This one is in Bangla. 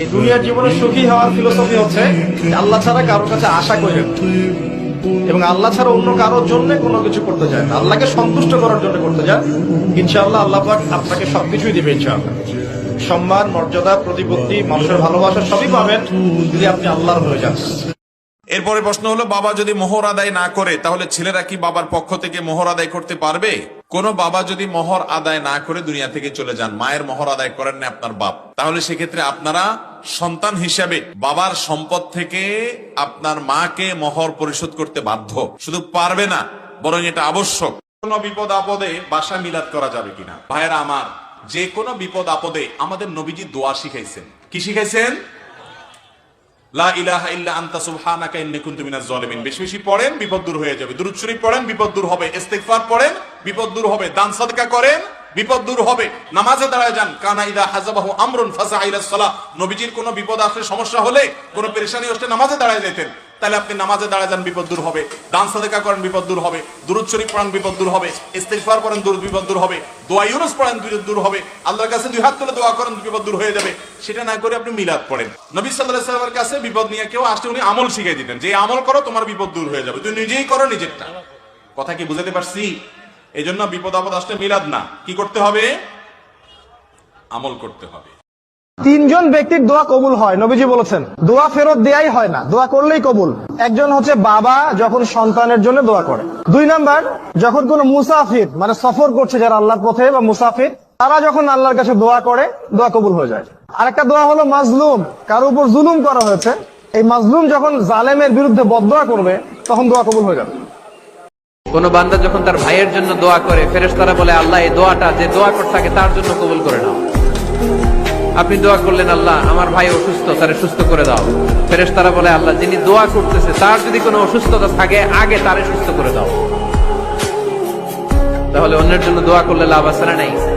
এই দুনিয়ার জীবনে সুখী হওয়ার ফিলোসফি হচ্ছে আল্লাহ ছাড়া কাছে আশা করেন এবং আল্লাহ ছাড়া অন্য কারোর জন্য কোনো কিছু করতে আল্লাহকে সন্তুষ্ট করার জন্য করতে ইনশাআল্লাহ আল্লাহ পাক আপনাকে সবকিছুই দিবে ইনশাআল্লাহ। সম্মান, মর্যাদা, প্রতিপত্তি, মানুষের ভালোবাসা সবই পাবেন যদি আপনি আল্লাহর হয়ে যান। এরপরে প্রশ্ন হলো, বাবা যদি মোহর আদায় না করে, তাহলে ছেলেরা কি বাবার পক্ষ থেকে মোহর আদায় করতে পারবে? কোন বাবা যদি মোহর আদায় না করে দুনিয়া থেকে চলে যান, মায়ের মোহর আদায় করেন না আপনার বাপ, তাহলে সেক্ষেত্রে আপনারা সন্তান হিসাবে বাবার সম্পদ থেকে আপনার মাকে মোহর পরিশোধ করতে বাধ্য। শুধু পারবে না, বরং এটা আবশ্যক। কোন বিপদ আপদে বাসা মিলাদ করা যাবে কিনা? ভাইয়েরা আমার, যে কোনো বিপদ আপদে আমাদের নবীজি দোয়া শিখাইছেন। কি শিখাইছেন? বিপদ দূর হয়ে যাবে। দুরূদ পড়েন, বিপদ দূর হবে। ইস্তিগফার পড়েন, বিপদ দূর হবে। দান সাদকা করেন বিপদ দূর হবে, নামাজে দাঁড়ায় যান। কানা ইদা হাজাবাহু আমরুন ফাসা ইলা সালাহ। নবীজির কোনো বিপদ আসলে সমস্যা হলে, কোনো পেরেশানি আসলে নামাজে দাঁড়ায় যেতেন। তাহলে আপনি নামাজে দাঁড়ায় যান, বিপদ দূর হবে। দান সাদকা করেন, বিপদ দূর হবে। দুরূদ শরীফ পড়েন, বিপদ দূর হবে। ইস্তিগফার পড়েন দূর বিপদ দূর হবে। দোয়া ইউনুস পড়েন, বিপদ দূর হবে। আল্লাহর কাছে দুই হাত তুলে দোয়া করেন, বিপদ দূর হয়ে যাবে। সেটা না করে আপনি মিলাদ পড়েন। নবী সাল্লাল্লাহু আলাইহি সাল্লামের কাছে বিপদ নিয়ে কেউ আসলে উনি আমল শিখিয়ে দিতেন। যে আমল করো, তোমার বিপদ দূর হয়ে যাবে। তুমি নিজেই করো নিজেরটা। কথা কি বুঝাতে পারছি? এই জন্য বিপদ আপদ আসলে মিলাদ না। কি করতে হবে? আমল করতে হবে। তিনজন ব্যক্তির দোয়া কবুল হয়, নবীজি বলেছেন। দোয়া ফেরত দেয়াই হয় না, দোয়া করলেই কবুল। একজন হচ্ছে বাবা যখন সন্তানের জন্য দোয়া করে। দুই নাম্বার, যখন কোন মুসাফির মানে সফর করছে যারা আল্লাহর পথে বা মুসাফির, তারা যখন আল্লাহর কাছে দোয়া করে, দোয়া কবুল হয়ে যায়। আরেকটা দোয়া হলো মাজলুম, কারও উপর জুলুম করা হয়েছে, এই মাজলুম যখন জালেমের বিরুদ্ধে বদোয়া করবে, তখন দোয়া কবুল হয়ে যাবে। কোন বান্দা যখন তার ভাইয়ের জন্য দোয়া করে, ফেরেশতারা বলে, আল্লাহ, এই দোয়াটা, যে দোয়া করতে তার জন্য কবুল করে নাও। আপনি দোয়া করলেন, আল্লাহ, আমার ভাই অসুস্থ, তারে সুস্থ করে দাও। ফেরেশতারা বলে, আল্লাহ, যিনি দোয়া করতেছে, তার যদি কোনো অসুস্থতা থাকে, আগে তারে সুস্থ করে দাও। তাহলে অন্যের জন্য দোয়া করলে লাভ আসলে নাই?